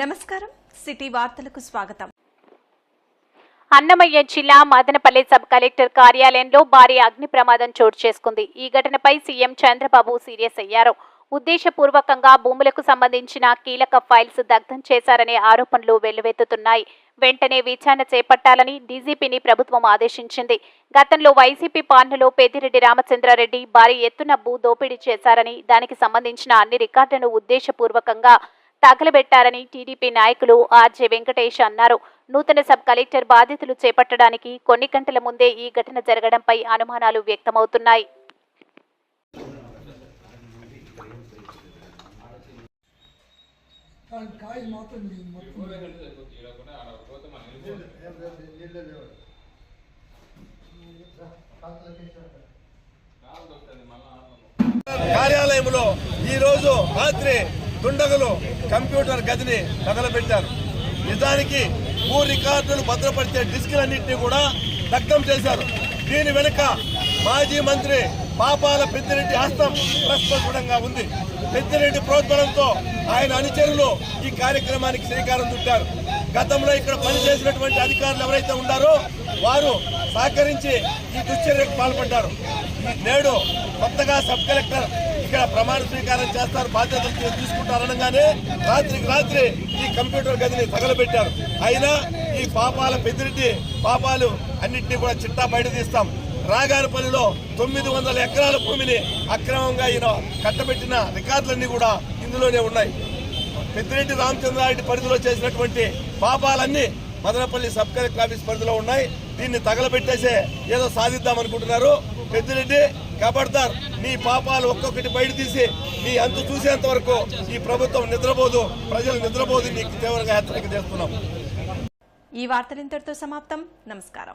నమస్కారం. సిటీ వార్తలకు స్వాగతం. అన్నమయ్య జిల్లా మదనపల్లి సబ్ కలెక్టర్ కార్యాలయంలో భారీ అగ్ని ప్రమాదం చోటు చేసుకుంది. ఈ ఘటనపై సీఎం చంద్రబాబు సీరియస్ అయ్యారు. ఉద్దేశపూర్వకంగా భూములకు సంబంధించిన కీలక ఫైల్స్ దగ్ధం చేశారనే ఆరోపణలు వెల్లువెత్తుతున్నాయి. వెంటనే విచారణ చేపట్టాలని డీజీపీని ప్రభుత్వం ఆదేశించింది. గతంలో వైసీపీ పాలనలో పెద్దిరెడ్డి రామచంద్రారెడ్డి భారీ ఎత్తున భూ దోపిడీ చేశారని దానికి సంబంధించిన అన్ని రికార్డులను ఉద్దేశపూర్వకంగా తగలబెట్టారని టీడీపీ నాయకులు ఆర్జే వెంకటేష్ అన్నారు. నూతన సబ్ కలెక్టర్ బాధ్యతలు చేపట్టడానికి కొన్ని గంటల ముందే ఈ ఘటన జరగడంపై అనుమానాలు వ్యక్తమవుతున్నాయి. కార్యాలయంలో ఈ రోజు రాత్రి దుండగులు కంప్యూటర్ గదిని తగలబెట్టారు. నిజానికి భూ రికార్డులు భద్రపరిచే డిస్కులన్నింటినీ కూడా దగ్ధం చేశారు. దీని వెనుక మాజీ మంత్రి పాపాల పెద్దిరెడ్డి హస్తం ప్రస్ఫుటంగా ఉంది. పెద్దిరెడ్డి ప్రోద్బలంతో ఆయన అనుచరులు ఈ కార్యక్రమానికి శ్రీకారం చుట్టారు. గతంలో ఇక్కడ పనిచేసినటువంటి అధికారులు ఎవరైతే ఉన్నారో వారు సహకరించి ఈ దుశ్చర్యకు పాల్పడ్డారు. ఈ నేడు కొత్తగా సబ్ కలెక్టర్ ఇక్కడ ప్రమాణ స్వీకారం చేస్తారు బాధ్యతలు తీసుకుంటారనగానే తీసుకుంటారు అనగానే రాత్రికి రాత్రి ఈ కంప్యూటర్ గదిని తగలబెట్టారు. అయినా ఈ పాపాల పెద్దిరెడ్డి పాపాలు అన్నింటినీ కూడా చిట్టా బయట తీస్తాం. రాగానపల్లిలో తొమ్మిది వందల ఎకరాల భూమిని అక్రమంగా ఈయన కట్టబెట్టిన రికార్డులన్నీ కూడా ఇందులోనే ఉన్నాయి. పెద్దిరెడ్డి రామచంద్రారెడ్డి పరిధిలో చేసినటువంటి పాపాలన్నీ మదనపల్లి సబ్ కలెక్టర్ ఆఫీస్ పరిధిలో ఉన్నాయి. దీన్ని తగలబెట్టేసే ఏదో సాధిద్దాం అనుకుంటున్నారు. పెద్దిరెడ్డి కబడ్దార్ నీ పాపాలు ఒక్కొక్కటి బయట తీసి నీ అంతు చూసేంత వరకు ఈ ప్రభుత్వం నిద్రపోదు. ప్రజలు నిద్రపోదు. నీకు తీవ్రంగా హెచ్చరిక చేస్తున్నాం. ఈ వార్తలు ఇంతటితో సమాప్తం. నమస్కారం.